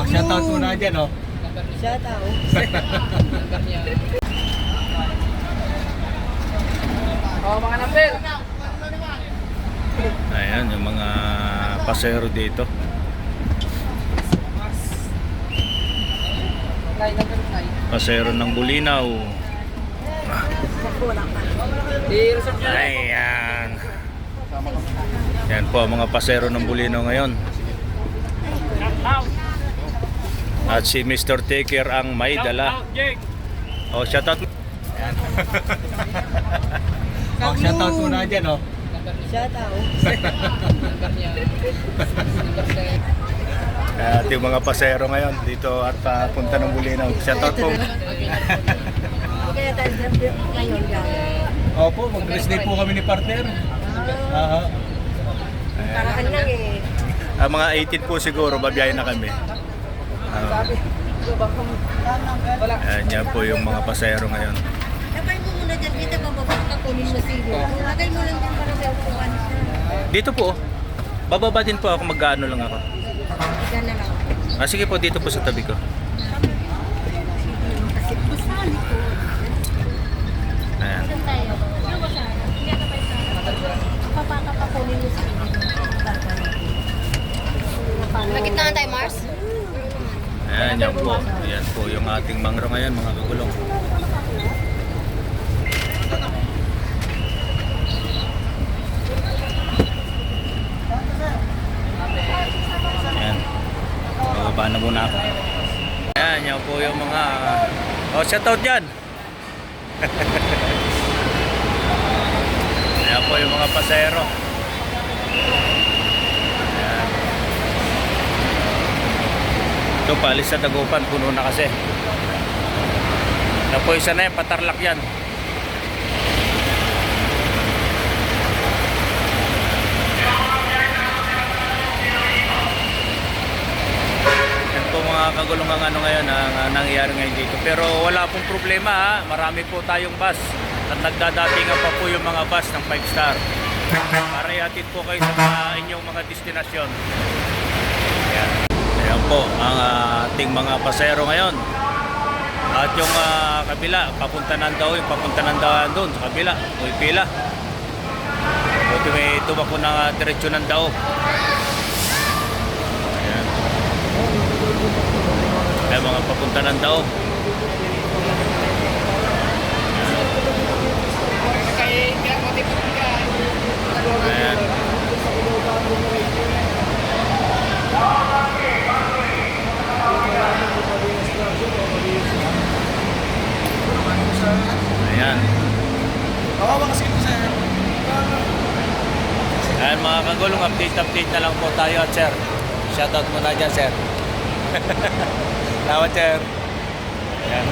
Oh, shoutout muna dyan, oh. Shout out. Oh, mga number. Ayan, yung mga pasero dito. Pasero ng Bulinaw. Ayan. Yan po ang mga pasero ng Bulinaw ngayon. At si Mr. Taker ang may dala. Oh, shoutout. Oh, shoutout muna dyan, oh. Shout out. At yung mga pasero ngayon dito at papunta ng Bulinaw. Shoutout po. Hindi kaya tayo ngayon. Opo, mag-rest day po kami ni partner. Aha. Paraan lang eh. Ah, mga 18 po siguro, babiyahin na kami. Ah, Wala. ayan, yan po yung mga pasero ngayon. Lagay mo muna dyan dito, bababa ka kunin mo sino. Lagay mo lang dyan para may upuan siya. Dito po, bababa din po ako, mag-ano lang ako. Diyan na lang. Ah, sige po, dito po sa tabi ko. Ayan. Papaka pa kunin mo sino. Nakita na tayo, Mars? Ayan, yan po. Ayan po yung ating mangro ngayon, mga kagulong. Ayan. Bababa na muna ako. Ayan, yan po yung mga... Oh, shoutout dyan! Ayan po yung mga pasero. Ayan. Ito palis sa Dagupan, puno na kasi. Na po isa na yan, patarlak yan. Yan po mga kagulong ang ano ngayon ang ang nangyayari ngayon dito. Pero wala pong problema ha. Marami po tayong bus. At nagdadatingan pa po yung mga bus ng 5 star. Para ihatid po kayo sa mga inyong mga destinasyon. Po ang ating mga pasero ngayon. At yung ah, kabila, papunta ng daw, yung papunta ng daw doon sa kabila, may pila. Buti may tumakbo ng uh, diretsyo ng daw. Ayan. Ayan mga papunta ng daw. Kaya, kaya, matipid ka. Ayan. Ayan. Ayan mga kagulong, update-update na lang po tayo at sir. Shoutout muna dyan sir. Salamat sir. Ayan.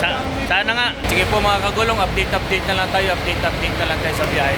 Sa, sana nga. Sige po mga kagulong, update-update na lang tayo. Update-update na lang tayo sa biyahe.